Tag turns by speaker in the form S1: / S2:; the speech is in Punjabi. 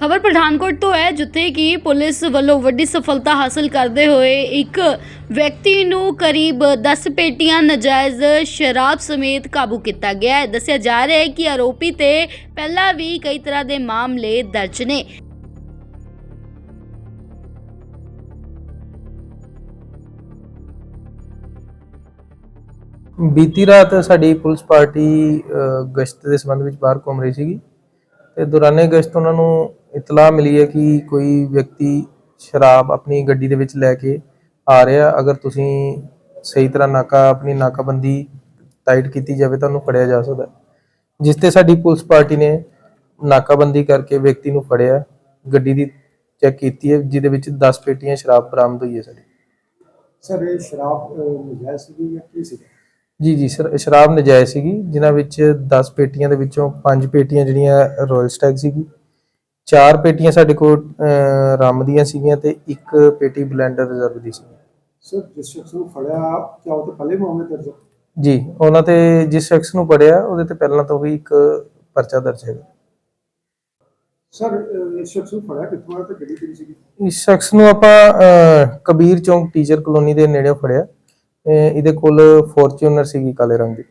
S1: ਖਬਰ ਪਠਾਨਕੋਟ ਤੋਂ ਹੈ, ਜਿੱਥੇ ਕਿ ਪੁਲਿਸ ਵੱਲੋਂ ਵੱਡੀ ਸਫਲਤਾ ਹਾਸਲ ਕਰਦੇ ਹੋਏ ਇੱਕ ਵਿਅਕਤੀ ਨੂੰ ਕਰੀਬ 10 ਪੇਟੀਆਂ ਨਜਾਇਜ਼ ਸ਼ਰਾਬ ਸਮੇਤ ਕਾਬੂ ਕੀਤਾ ਗਿਆ ਹੈ। ਦੱਸਿਆ ਜਾ ਰਿਹਾ ਹੈ ਕਿ ਆਰੋਪੀ ਤੇ ਪਹਿਲਾਂ ਵੀ ਕਈ ਤਰ੍ਹਾਂ ਦੇ ਮਾਮਲੇ ਦਰਜ ਨੇ।
S2: ਬੀਤੀ ਰਾਤ ਸਾਡੀ ਪੁਲਿਸ ਪਾਰਟੀ ਗਸ਼ਤ ਦੇ ਸੰਬੰਧ ਵਿੱਚ ਬਾਹਰ ਘੁੰਮ ਰਹੀ ਸੀਗੀ ਤੇ ਦੌਰਾਨੇ ਗਸ਼ਤ ਉਹਨਾਂ ਨੂੰ ਇਤਲਾਹ ਮਿਲੀ ਹੈ ਕਿ ਕੋਈ ਵਿਅਕਤੀ ਸ਼ਰਾਬ ਆਪਣੀ ਗੱਡੀ ਦੇ ਵਿੱਚ ਲੈ ਕੇ ਆ ਰਿਹਾ। ਅਗਰ ਤੁਸੀਂ ਸਹੀ ਤਰ੍ਹਾਂ ਨਾਕਾ ਆਪਣੀ ਨਾਕਾਬੰਦੀ ਟਾਈਟ ਕੀਤੀ ਜਾਵੇ ਤਾਂ ਉਹਨੂੰ ਫੜਿਆ ਜਾ ਸਕਦਾ। ਜਿਸ ਤੇ ਸਾਡੀ ਪੁਲਿਸ ਪਾਰਟੀ ਨੇ ਨਾਕਾਬੰਦੀ ਕਰਕੇ ਵਿਅਕਤੀ ਨੂੰ ਫੜਿਆ ਗੱਡੀ ਦੀ ਚੈੱਕ ਕੀਤੀ ਹੈ ਜਿਹਦੇ ਵਿੱਚ 10 ਪੇਟੀਆਂ ਸ਼ਰਾਬ ਬਰਾਮਦ ਹੋਈ ਹੈ ਸਾਡੀ।
S3: ਸਰ ਇਹ ਸ਼ਰਾਬ ਨਜਾਇਜ਼ ਸੀਗੀ ਜਾਂ ਕੀ ਸੀਗਾ?
S2: ਜੀ ਜੀ ਸਰ ਸ਼ਰਾਬ ਨਜਾਇਜ਼ ਸੀਗੀ ਜਿਨ੍ਹਾਂ ਵਿੱਚ 10 ਪੇਟੀਆਂ ਦੇ ਵਿੱਚੋਂ 5 ਪੇਟੀਆਂ ਜਿਹੜੀਆਂ ਰਾਇਲ ਸਟੈਗ ਸੀਗੀ। 4 ਪੇਟੀਆਂ ਸਾਡੇ ਕੋਲ ਅਹ, ਰਮ ਦੀਆਂ ਸੀਗੀਆਂ ਤੇ ਇੱਕ ਪੇਟੀ ਬਲੈਂਡਰ ਰਿਜ਼ਰਵ ਦੀ ਸੀ
S3: ਸਰ ਜਿਸ ਸ਼ਖਸ ਨੂੰ ਫੜਿਆ ਕਿਆ ਉਹ ਤੇ ਪਹਿਲੇ ਮਾਮਲੇ ਦਰਜ ਹੈ?
S2: ਜੀ ਉਹਨਾਂ ਤੇ ਜਿਸ ਸ਼ਖਸ ਨੂੰ ਪੜਿਆ ਉਹਦੇ ਤੇ ਪਹਿਲਾਂ ਤੋਂ ਵੀ ਇੱਕ ਪਰਚਾ ਦਰਜ ਹੈਗਾ।
S3: ਸਰ ਅਹ, ਇਸ ਸ਼ਖਸ ਨੂੰ ਫੜਿਆ ਕਿੱਥੋਂ ਆਇਆ ਤੇ ਗੱਡੀ ਕਿਹੜੀ ਸੀਗੀ?
S2: ਇਸ ਸ਼ਖਸ ਨੂੰ ਆਪਾਂ ਅਹ, ਕਬੀਰ ਚੌਂਕ ਟੀਚਰ ਕਲੋਨੀ ਦੇ ਨੇੜੇ ਫੜਿਆ। ਅਹ, ਇਹਦੇ ਕੋਲ ਫੋਰਚੂਨਰ ਸੀਗੀ ਕਾਲੇ ਰੰਗ ਦੀ।